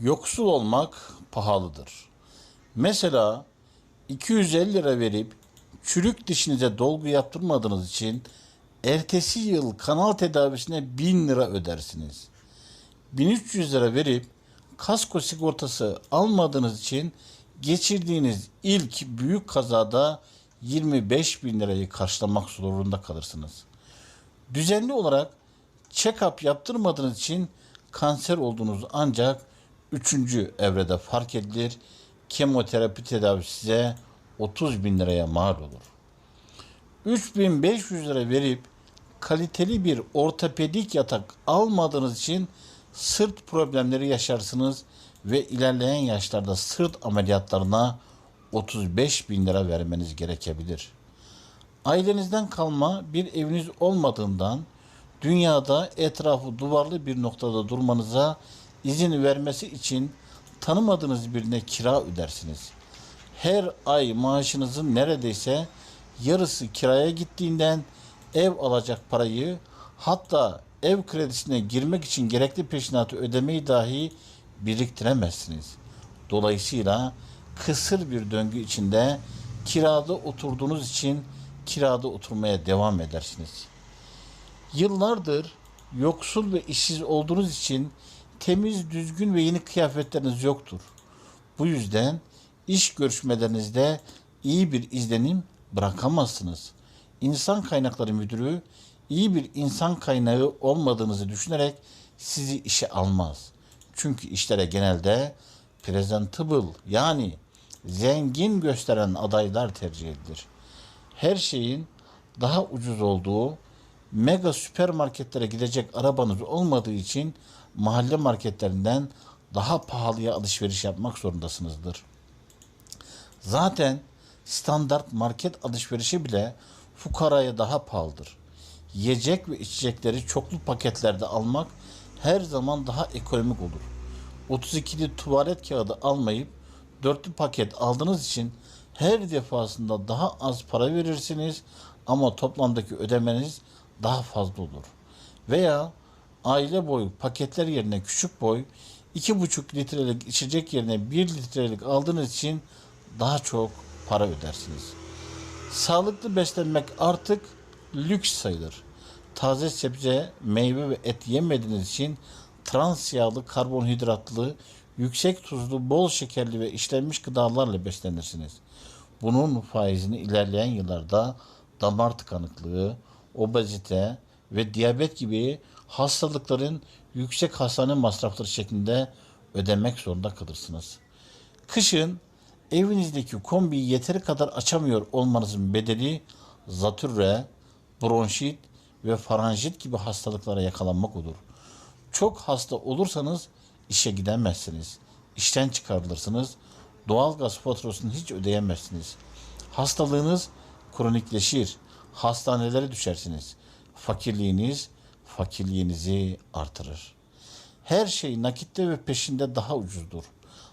Yoksul olmak pahalıdır. Mesela 250 lira verip çürük dişinize dolgu yaptırmadığınız için ertesi yıl kanal tedavisine 1000 lira ödersiniz. 1300 lira verip kasko sigortası almadığınız için geçirdiğiniz ilk büyük kazada 25 bin lirayı karşılamak zorunda kalırsınız. Düzenli olarak check-up yaptırmadığınız için kanser olduğunuz ancak 3. evrede fark edilir. Kemoterapi tedavisi size 30 bin liraya mal olur. 3500 lira verip kaliteli bir ortopedik yatak almadığınız için sırt problemleri yaşarsınız ve ilerleyen yaşlarda sırt ameliyatlarına 35 bin lira vermeniz gerekebilir. Ailenizden kalma bir eviniz olmadığından dünyada etrafı duvarlı bir noktada durmanıza izin vermesi için tanımadığınız birine kira ödersiniz. Her ay maaşınızın neredeyse yarısı kiraya gittiğinden ev alacak parayı hatta ev kredisine girmek için gerekli peşinatı ödemeyi dahi biriktiremezsiniz. Dolayısıyla kısır bir döngü içinde kirada oturduğunuz için kirada oturmaya devam edersiniz. Yıllardır yoksul ve işsiz olduğunuz için temiz, düzgün ve yeni kıyafetleriniz yoktur. Bu yüzden iş görüşmelerinizde iyi bir izlenim bırakamazsınız. İnsan kaynakları müdürü iyi bir insan kaynağı olmadığınızı düşünerek sizi işe almaz. Çünkü işlere genelde presentable yani zengin gösteren adaylar tercih edilir. Her şeyin daha ucuz olduğu mega süpermarketlere gidecek arabanız olmadığı için mahalle marketlerinden daha pahalıya alışveriş yapmak zorundasınızdır. Zaten standart market alışverişi bile fukaraya daha pahalıdır. Yiyecek ve içecekleri çoklu paketlerde almak her zaman daha ekonomik olur. 32'li tuvalet kağıdı almayıp dörtlü paket aldığınız için her defasında daha az para verirsiniz ama toplamdaki ödemeniz daha fazla olur. Veya aile boyu paketler yerine küçük boy 2,5 litrelik içecek yerine 1 litrelik aldığınız için daha çok para ödersiniz. Sağlıklı beslenmek artık lüks sayılır. Taze sebze, meyve ve et yemediğiniz için trans yağlı, karbonhidratlı, yüksek tuzlu, bol şekerli ve işlenmiş gıdalarla beslenirsiniz. Bunun faizini ilerleyen yıllarda damar tıkanıklığı, obezite ve diyabet gibi hastalıkların yüksek hastane masrafları şeklinde ödemek zorunda kalırsınız. Kışın evinizdeki kombiyi yeteri kadar açamıyor olmanızın bedeli zatürre, bronşit ve faranjit gibi hastalıklara yakalanmak olur. Çok hasta olursanız işe gidemezsiniz. İşten çıkarılırsınız. Doğalgaz faturasını hiç ödeyemezsiniz. Hastalığınız kronikleşir. Hastanelere düşersiniz. Fakirliğiniz fakirliğinizi artırır. Her şey nakitte ve peşinde daha ucuzdur.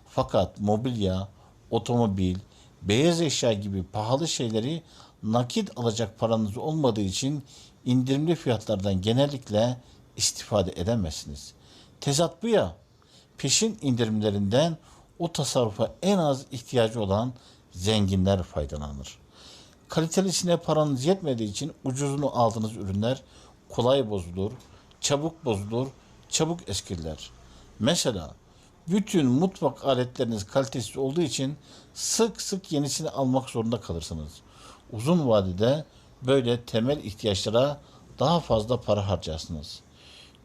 Fakat mobilya, otomobil, beyaz eşya gibi pahalı şeyleri nakit alacak paranız olmadığı için indirimli fiyatlardan genellikle istifade edemezsiniz. Tezat bu ya. Peşin indirimlerinden o tasarrufa en az ihtiyacı olan zenginler faydalanır. Kalitelisine paranız yetmediği için ucuzunu aldığınız ürünler kolay bozulur, çabuk bozulur, çabuk eskiler. Mesela bütün mutfak aletleriniz kalitesiz olduğu için sık sık yenisini almak zorunda kalırsınız. Uzun vadede böyle temel ihtiyaçlara daha fazla para harcarsınız.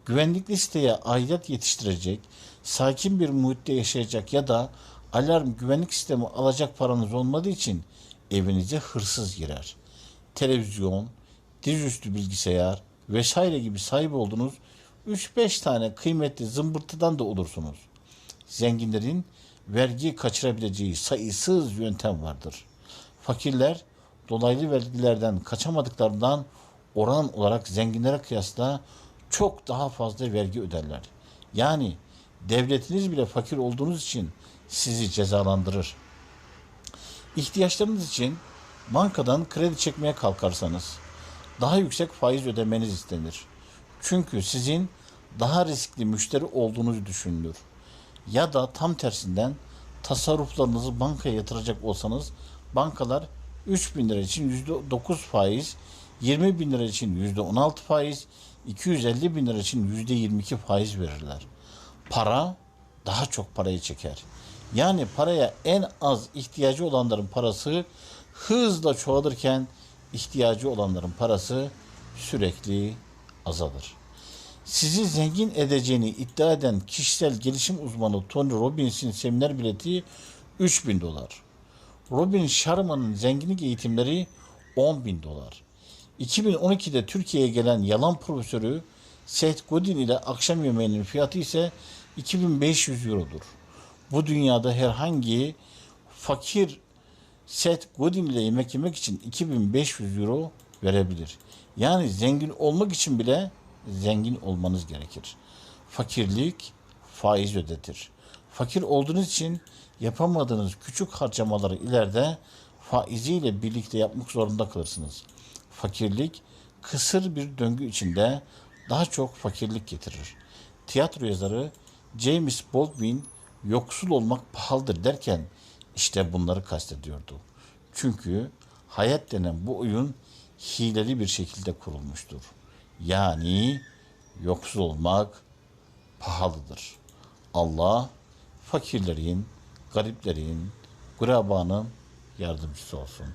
Güvenlikli siteye aidat yetiştirecek, sakin bir muhitte yaşayacak ya da alarm güvenlik sistemi alacak paranız olmadığı için evinize hırsız girer. Televizyon, dizüstü bilgisayar vesaire gibi sahip olduğunuz 3-5 tane kıymetli zımbırtıdan da olursunuz. Zenginlerin vergi kaçırabileceği sayısız yöntem vardır. Fakirler dolaylı vergilerden kaçamadıklarından oran olarak zenginlere kıyasla çok daha fazla vergi öderler. Yani devletiniz bile fakir olduğunuz için sizi cezalandırır. İhtiyaçlarınız için bankadan kredi çekmeye kalkarsanız daha yüksek faiz ödemeniz istenir. Çünkü sizin daha riskli müşteri olduğunuz düşünülür. Ya da tam tersinden tasarruflarınızı bankaya yatıracak olsanız bankalar 3 bin lira için %9 faiz, 20 bin lira için %16 faiz, 250 bin lira için %22 faiz verirler. Para daha çok parayı çeker. Yani paraya en az ihtiyacı olanların parası hızla çoğalırken ihtiyacı olanların parası sürekli azalır. Sizi zengin edeceğini iddia eden kişisel gelişim uzmanı Tony Robbins'in seminer bileti 3000 dolar. Robin Sharma'nın zenginlik eğitimleri 10 bin dolar. 2012'de Türkiye'ye gelen yalan profesörü Seth Godin ile akşam yemeğinin fiyatı ise 2500 eurodur. Bu dünyada herhangi fakir Seth Godin ile yemek yemek için 2500 euro verebilir. Yani zengin olmak için bile zengin olmanız gerekir. Fakirlik faiz ödetir. Fakir olduğunuz için yapamadığınız küçük harcamaları ileride faiziyle birlikte yapmak zorunda kalırsınız. Fakirlik kısır bir döngü içinde daha çok fakirlik getirir. Tiyatro yazarı James Baldwin yoksul olmak pahalıdır derken işte bunları kastediyordu. Çünkü hayat denen bu oyun hileli bir şekilde kurulmuştur. Yani yoksul olmak pahalıdır. Allah fakirlerin, gariplerin, gurabanın yardımcısı olsun.